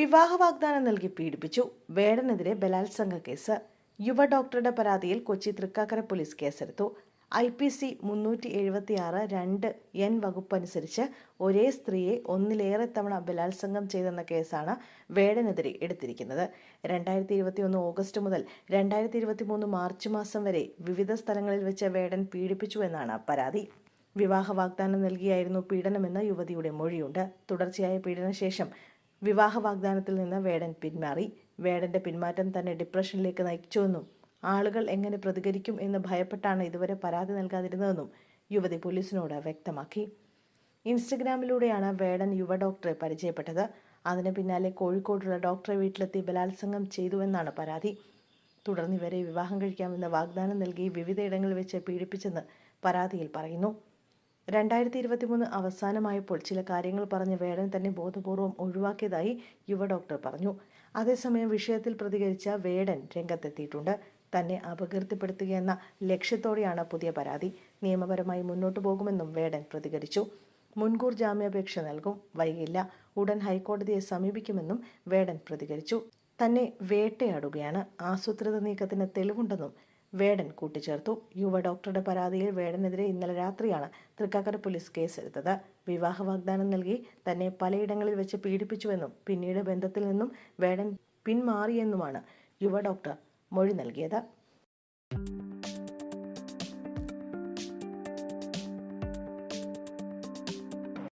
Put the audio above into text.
വിവാഹ വാഗ്ദാനം നൽകി പീഡിപ്പിച്ചു. വേടനെതിരെ ബലാത്സംഗ കേസ്. യുവ ഡോക്ടറുടെ പരാതിയിൽ കൊച്ചി തൃക്കാക്കര പോലീസ് കേസെടുത്തു. ഐ പി സി മുന്നൂറ്റി എഴുപത്തി ആറ് രണ്ട് എൻ വകുപ്പ് അനുസരിച്ച് ഒരേ സ്ത്രീയെ ഒന്നിലേറെ തവണ ബലാത്സംഗം ചെയ്തെന്ന കേസാണ് വേടനെതിരെ എടുത്തിരിക്കുന്നത്. രണ്ടായിരത്തി ഇരുപത്തി ഒന്ന് ഓഗസ്റ്റ് മുതൽ രണ്ടായിരത്തി ഇരുപത്തി മൂന്ന് മാർച്ച് മാസം വരെ വിവിധ സ്ഥലങ്ങളിൽ വെച്ച് വേടൻ പീഡിപ്പിച്ചു എന്നാണ് പരാതി. വിവാഹ വാഗ്ദാനം നൽകിയായിരുന്നു പീഡനമെന്ന യുവതിയുടെ മൊഴിയുണ്ട്. തുടർച്ചയായ പീഡനശേഷം വിവാഹ വാഗ്ദാനത്തിൽ നിന്ന് വേടൻ പിന്മാറി. വേടന്റെ പിന്മാറ്റം തന്നെ ഡിപ്രഷനിലേക്ക് നയിച്ചുവെന്നും ആളുകൾ എങ്ങനെ പ്രതികരിക്കും എന്ന് ഭയപ്പെട്ടാണ് ഇതുവരെ പരാതി നൽകാതിരുന്നതെന്നും യുവതി പോലീസിനോട് വ്യക്തമാക്കി. ഇൻസ്റ്റഗ്രാമിലൂടെയാണ് വേടൻ യുവ ഡോക്ടറെ പരിചയപ്പെട്ടത്. അതിന് പിന്നാലെ കോഴിക്കോടുള്ള ഡോക്ടറെ വീട്ടിലെത്തി ബലാത്സംഗം ചെയ്തുവെന്നാണ് പരാതി. തുടർന്ന് ഇവരെ വിവാഹം കഴിക്കാമെന്ന് വാഗ്ദാനം നൽകി വിവിധയിടങ്ങളിൽ വെച്ച് പീഡിപ്പിച്ചെന്ന് പരാതിയിൽ പറയുന്നു. രണ്ടായിരത്തി ഇരുപത്തി മൂന്ന് അവസാനമായപ്പോൾ ചില കാര്യങ്ങൾ പറഞ്ഞ് വേടൻ തന്നെ ബോധപൂർവം ഒഴിവാക്കിയതായി യുവ ഡോക്ടർ പറഞ്ഞു. അതേസമയം വിഷയത്തിൽ പ്രതികരിച്ച വേടൻ രംഗത്തെത്തിയിട്ടുണ്ട്. തന്നെ അപകീർത്തിപ്പെടുത്തുകയെന്ന ലക്ഷ്യത്തോടെയാണ് പുതിയ പരാതി. നിയമപരമായി മുന്നോട്ടു പോകുമെന്നും വേടൻ പ്രതികരിച്ചു. മുൻകൂർ ജാമ്യാപേക്ഷ നൽകും. വൈകില്ല ഉടൻ ഹൈക്കോടതിയെ സമീപിക്കുമെന്നും വേടൻ പ്രതികരിച്ചു. തന്നെ വേട്ടയാടുകയാണ്. ആസൂത്രിത നീക്കത്തിന് തെളിവുണ്ടെന്നും വേടൻ കൂട്ടിച്ചേർത്തു. യുവ ഡോക്ടറുടെ പരാതിയിൽ വേടനെതിരെ ഇന്നലെ രാത്രിയാണ് തൃക്കാക്കര പോലീസ് കേസെടുത്തത്. വിവാഹ വാഗ്ദാനം നൽകി തന്നെ പലയിടങ്ങളിൽ വെച്ച് പീഡിപ്പിച്ചുവെന്നും പിന്നീട് ബന്ധത്തിൽ നിന്നും വേടൻ പിന്മാറിയെന്നുമാണ് യുവ ഡോക്ടർ മൊഴി നൽകിയത്.